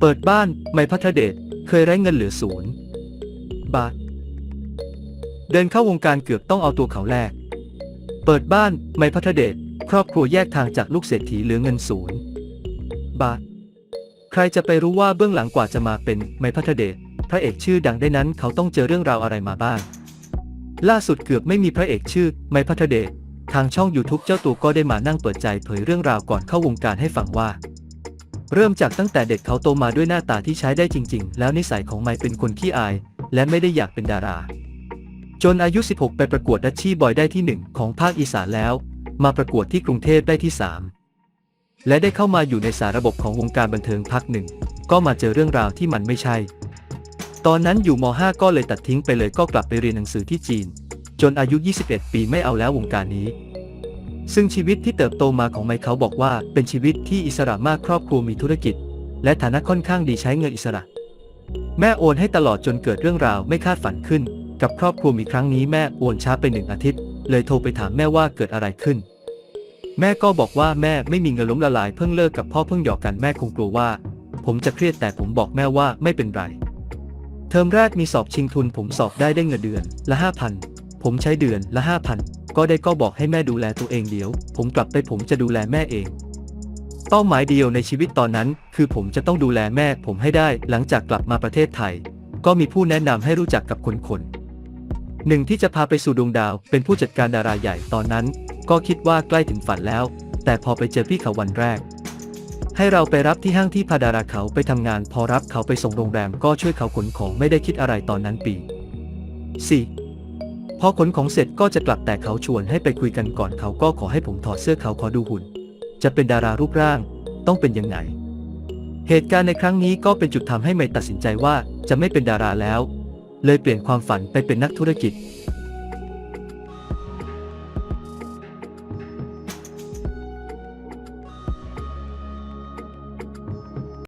เปิดบ้านไม่พัทเดชเคยไร้เงินเหลือศูนย์บาท เดินเข้าวงการเกือบต้องเอาตัวเขาแลกเปิดบ้านไม่พัทเดชครอบครัวแยกทางจากลูกเศรษฐีเหลือเงินศูนย์บาท ใครจะไปรู้ว่าเบื้องหลังกว่าจะมาเป็นไม่พัทเดชพระเอกชื่อดังได้นั้นเขาต้องเจอเรื่องราวอะไรมาบ้าง ล่าสุดเกือบไม่มีพระเอกชื่อไม่พัทเดชทางช่อง YouTube เจ้าตัวก็ได้มานั่งเปิดใจเผยเรื่องราวก่อนเข้าวงการให้ฟังว่า เริ่มจากตั้งแต่เด็กเขาโตมาด้วยหน้าตาที่ใช้ได้จริง ๆ แล้วนิสัยของไมค์เป็นคนขี้อาย และไม่ได้อยากเป็นดารา จนอายุ 16 ไปประกวดดัชชี่บอยได้ที่ 1 ของภาคอีสานแล้ว มาประกวดที่กรุงเทพได้ที่ 3 และได้เข้ามาอยู่ในสาระบบของวงการบันเทิงพักหนึ่ง ก็มาเจอเรื่องราวที่มันไม่ใช่ ตอนนั้นอยู่ม .5 ก็เลยตัดทิ้งไปเลยก็กลับไปเรียนหนังสือที่จีน จนอายุ 21 ปีไม่เอาแล้ววงการนี้ ซึ่งชีวิตที่เติบโตมาของไมค์เขาบอกว่า เป็นชีวิตที่อิสระมากครอบครัวมีธุรกิจ และฐานะค่อนข้างดีใช้เงินอิสระ แม่โอนให้ตลอดจนเกิดเรื่องราวไม่คาดฝันขึ้น กับครอบครัวมีครั้งนี้แม่โอนช้าไปหนึ่งอาทิตย์ เลยโทรไปถามแม่ว่าเกิดอะไรขึ้น แม่ก็บอกว่าแม่ไม่มีเงินล้มละลายเพิ่งเลิกกับพ่อเพิ่งหยอกกันแม่คงกลัวว่า ผมจะเครียดแต่ผมบอกแม่ว่าไม่เป็นไรเทอมแรกมีสอบชิงทุนผมสอบได้ได้เงินเดือนละห้าพันผมใช้เดือนละห้าพัน ก็ได้ก็บอกให้แม่ดูแลตัวเองเดี๋ยว ผมกลับไปผมจะดูแลแม่เอง เป้าหมายเดียวในชีวิตตอนนั้น คือผมจะต้องดูแลแม่ผมให้ได้หลังจากกลับมาประเทศไทย ก็มีผู้แนะนำให้รู้จักกับคนคนหนึ่งที่จะพาไปสู่ดวงดาว เป็นผู้จัดการดาราใหญ่ตอนนั้น ก็คิดว่าใกล้ถึงฝันแล้ว แต่พอไปเจอพี่เขาวันแรก ให้เราไปรับที่ห้างที่พาดาราเขาไปทำงาน พอรับเขาไปส่งโรงแรมก็ช่วยเขาขนของไม่ได้คิดอะไรตอนนั้นปี 4. พอขนของเสร็จก็จะกลับแต่เขาชวนให้ไปคุยกันก่อนเขาก็ขอให้ผมถอดเสื้อเขาขอดูหุ่น จะเป็นดารารูปร่าง ต้องเป็นยังไง เหตุการณ์ในครั้งนี้ก็เป็นจุดทำให้เมย์ตัดสินใจว่าจะไม่เป็นดาราแล้ว เลยเปลี่ยนความฝันไปเป็นนักธุรกิจ